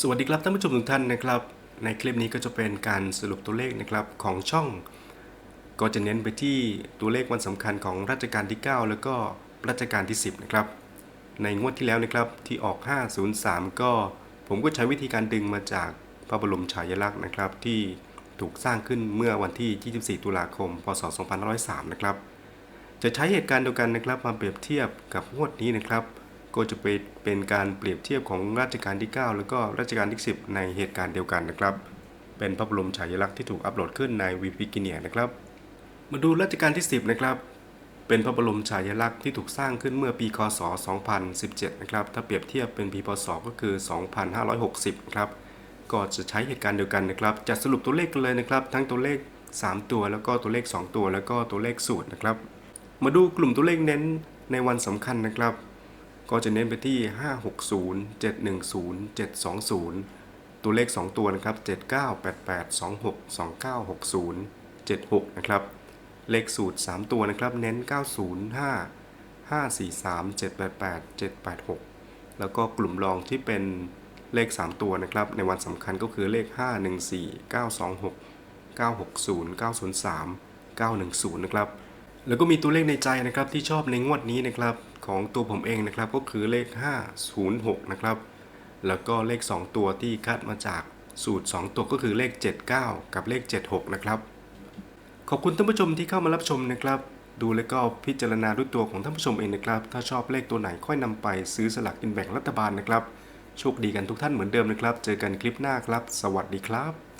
สวัสดีครับท่านผู้ชมทุกท่านนะครับ ในคลิปนี้ก็จะเป็นการสรุปตัวเลขนะครับของช่อง ก็จะเน้นไปที่ตัวเลขวันสำคัญของรัชกาลที่ 9 แล้วก็รัชกาลที่ 10 นะครับ ในงวดที่แล้วนะครับที่ออก 503 ก็ผมก็ใช้วิธีการดึงมาจากพระบรมฉายาลักษณ์นะครับ ที่ถูกสร้างขึ้นเมื่อวันที่ 24 ตุลาคม พศ 2503 นะครับ จะใช้เหตุการณ์เดียวกันนะครับมาเปรียบเทียบกับงวดนี้นะครับ ก็จะเป็นเป็นการเปรียบเทียบของรัชกาลที่ 9 แล้วก็รัชกาลที่ 10 ในเหตุการณ์เดียวกันนะครับ เป็นพระบรมฉายาลักษณ์ที่ถูกอัปโหลดขึ้นในวิกิพีเนียนะครับ มาดูรัชกาลที่ 10 นะครับ เป็นพระบรมฉายาลักษณ์ที่ถูกสร้างขึ้นเมื่อปีคศ 2017 นะครับ ถ้าเปรียบเทียบเป็นปีพศก็คือ 2560 นะครับ ก็จะใช้เหตุการณ์เดียวกันนะครับ จะสรุปตัวเลขกันเลยนะครับ ทั้งตัวเลข 3 ตัว แล้วก็ตัวเลข 2 ตัว แล้วก็ตัวเลขสูตรนะครับ มาดูกลุ่มตัวเลขเน้นในวันสำคัญนะครับ ก็จะเน้นไปที่ 560 710 720 ตัวเลข 2 ตัวนะครับ 7988 26 2960 76 นะครับ เลขสูตร 3 ตัวนะครับ เน้น 905 543 788 786 แล้วก็กลุ่มรองที่เป็นเลข 3 ตัวนะครับ ในวันสำคัญก็คือเลข 514 926 960 903 910 นะครับ แล้วก็มีตัวเลขในใจนะครับที่ชอบในงวดนี้นะครับของตัวผมเองนะครับก็คือเลข 506 นะครับ แล้วก็เลข 2 ตัวที่คัดมาจากสูตร 2 ตัวก็คือเลข 79 กับเลข 76 นะครับ ขอบคุณท่านผู้ชมที่เข้ามารับชมนะครับ ดูแล้วก็พิจารณาด้วยตัวของท่านผู้ชมเองนะครับ ถ้าชอบเลขตัวไหนค่อยนำไปซื้อสลากกินแบ่งรัฐบาลนะครับ โชคดีกันทุกท่านเหมือนเดิมนะครับ เจอกันคลิปหน้าครับ สวัสดีครับ